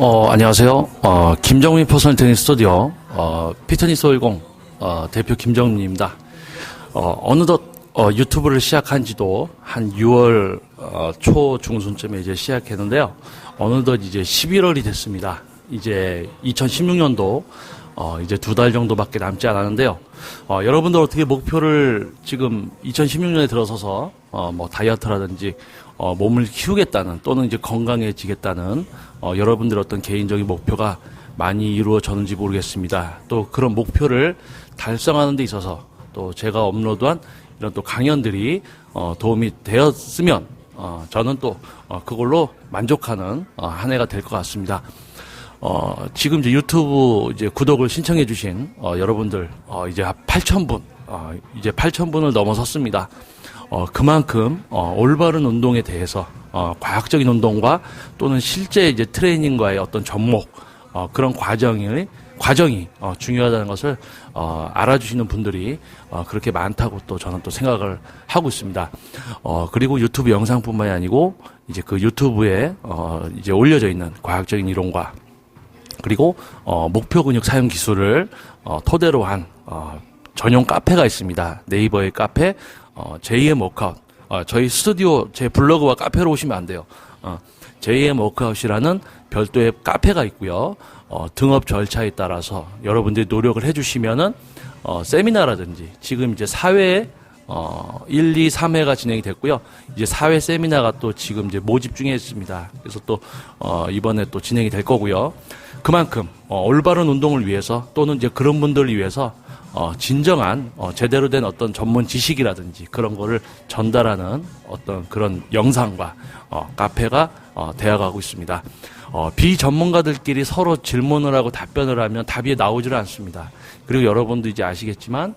어, 안녕하세요. 어, 김정민 퍼스널 트레이닝 스튜디오, 어, 피트니스 10, 어, 대표 김정민입니다. 어, 어느덧, 어, 유튜브를 시작한 지도 한 6월, 어, 초 중순쯤에 이제 시작했는데요. 어느덧 이제 11월이 됐습니다. 이제 2016년도, 어, 이제 두 달 정도밖에 남지 않았는데요. 어, 여러분들 어떻게 목표를 지금 2016년에 들어서서, 어, 뭐 다이어트라든지, 어, 몸을 키우겠다는 또는 이제 건강해지겠다는 어, 여러분들 어떤 개인적인 목표가 많이 이루어졌는지 모르겠습니다. 또 그런 목표를 달성하는 데 있어서 또 제가 업로드한 이런 또 강연들이 어, 도움이 되었으면 어, 저는 또 어, 그걸로 만족하는 어, 한 해가 될 것 같습니다. 어, 지금 이제 유튜브 이제 구독을 신청해 주신 어, 여러분들 어, 이제 8,000분 어, 이제 8,000분을 넘어섰습니다. 어, 그만큼 어, 올바른 운동에 대해서 어, 과학적인 운동과 또는 실제 이제 트레이닝과의 어떤 접목 어, 그런 과정이 과정이 어, 중요하다는 것을 어, 알아주시는 분들이 어, 그렇게 많다고 또 저는 또 생각을 하고 있습니다. 어, 그리고 유튜브 영상뿐만이 아니고 이제 그 유튜브에 어, 이제 올려져 있는 과학적인 이론과 그리고 어, 목표 근육 사용 기술을 어, 토대로 한 어, 전용 카페가 있습니다. 네이버의 카페 어, JM 워크아웃. 어, 저희 스튜디오 제 블로그와 카페로 오시면 안 돼요. 어, JM 워크아웃이라는 별도의 카페가 있고요. 어, 등업 절차에 따라서 여러분들이 노력을 해주시면은 어, 세미나라든지 지금 이제 사회에 어, 1, 2, 3회가 진행이 됐고요. 이제 4회 세미나가 또 지금 이제 모집 중에 있습니다. 그래서 또, 어, 이번에 또 진행이 될 거고요. 그만큼, 어, 올바른 운동을 위해서 또는 이제 그런 분들을 위해서 어, 진정한 어, 제대로 된 어떤 전문 지식이라든지 그런 거를 전달하는 어떤 그런 영상과 어, 카페가 어, 되어가고 있습니다. 어, 비전문가들끼리 서로 질문을 하고 답변을 하면 답이 나오질 않습니다. 그리고 여러분도 이제 아시겠지만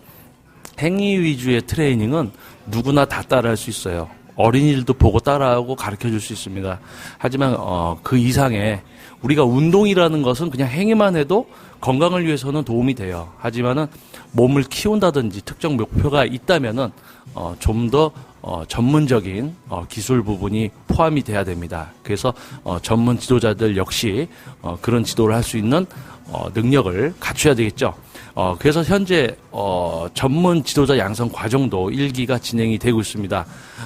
행위 위주의 트레이닝은 누구나 다 따라할 수 있어요. 어린이들도 보고 따라하고 가르쳐 줄 수 있습니다. 하지만 어, 그 이상의 우리가 운동이라는 것은 그냥 행위만 해도 건강을 위해서는 도움이 돼요. 하지만은 몸을 키운다든지 특정 목표가 있다면은 어, 좀더 어, 전문적인 어, 기술 부분이 포함이 돼야 됩니다. 그래서 어, 전문 지도자들 역시 어, 그런 지도를 할 수 있는 어, 능력을 갖춰야 되겠죠. 어, 그래서 현재 어, 전문 지도자 양성 과정도 1기가 진행이 되고 있습니다.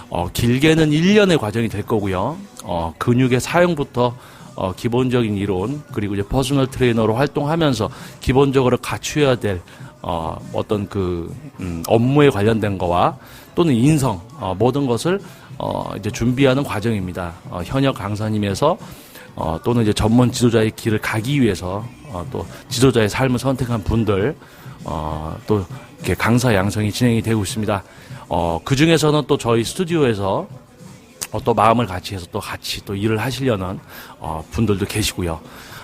어, 길게는 1년의 과정이 될 거고요. 어, 근육의 사용부터 어, 기본적인 이론 그리고 이제 퍼스널 트레이너로 활동하면서 기본적으로 갖춰야 될 어, 어떤 그 음, 업무에 관련된 거와 또는 인성 어, 모든 것을 어, 이제 준비하는 과정입니다. 어, 현역 강사님에서 어, 또는 이제 전문 지도자의 길을 가기 위해서 어, 또 지도자의 삶을 선택한 분들 어, 또 이렇게 강사 양성이 진행이 되고 있습니다. 어, 그 중에서는 또 저희 스튜디오에서 어, 또 마음을 같이 해서 또 같이 또 일을 하시려는 어, 분들도 계시고요.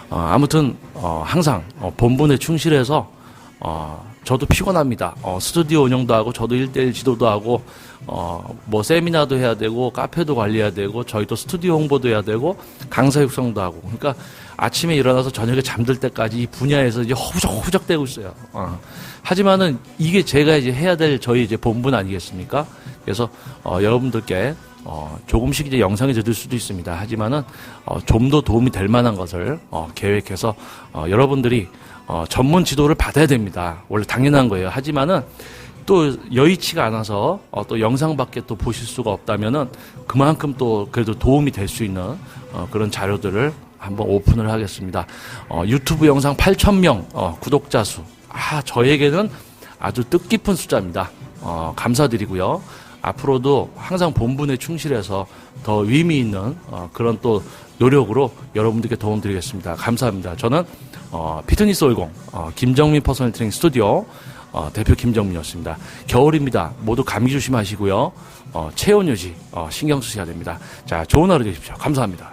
어, 아무튼 어, 항상 어, 본분에 충실해서 어, 저도 피곤합니다. 어, 스튜디오 운영도 하고 저도 일대일 지도도 하고 어, 뭐 세미나도 해야 되고 카페도 관리해야 되고 저희도 스튜디오 홍보도 해야 되고 강사 육성도 하고 그러니까 아침에 일어나서 저녁에 잠들 때까지 이 분야에서 이제 허우적허우적 되고 있어요. 어. 하지만은 이게 제가 이제 해야 될 저희 이제 본분 아니겠습니까? 그래서 어, 여러분들께 어, 조금씩 이제 영상이 들을 수도 있습니다. 하지만은 어, 좀 더 도움이 될 만한 것을 어, 계획해서 어, 여러분들이 어, 전문 지도를 받아야 됩니다. 원래 당연한 거예요. 하지만은 또 여의치가 않아서 어, 또 영상밖에 또 보실 수가 없다면은 그만큼 또 그래도 도움이 될 수 있는 어, 그런 자료들을 한번 오픈을 하겠습니다. 어, 유튜브 영상 8,000명 어, 구독자 수. 아, 저에게는 아주 뜻깊은 숫자입니다. 어, 감사드리고요. 앞으로도 항상 본분에 충실해서 더 의미 있는 어, 그런 또 노력으로 여러분들께 도움 드리겠습니다. 감사합니다. 저는 어, 피트니스 올공 어, 김정민 퍼스널 트레이닝 스튜디오 어, 대표 김정민이었습니다. 겨울입니다. 모두 감기 조심하시고요. 어, 체온 유지 어, 신경 쓰셔야 됩니다. 자, 좋은 하루 되십시오. 감사합니다.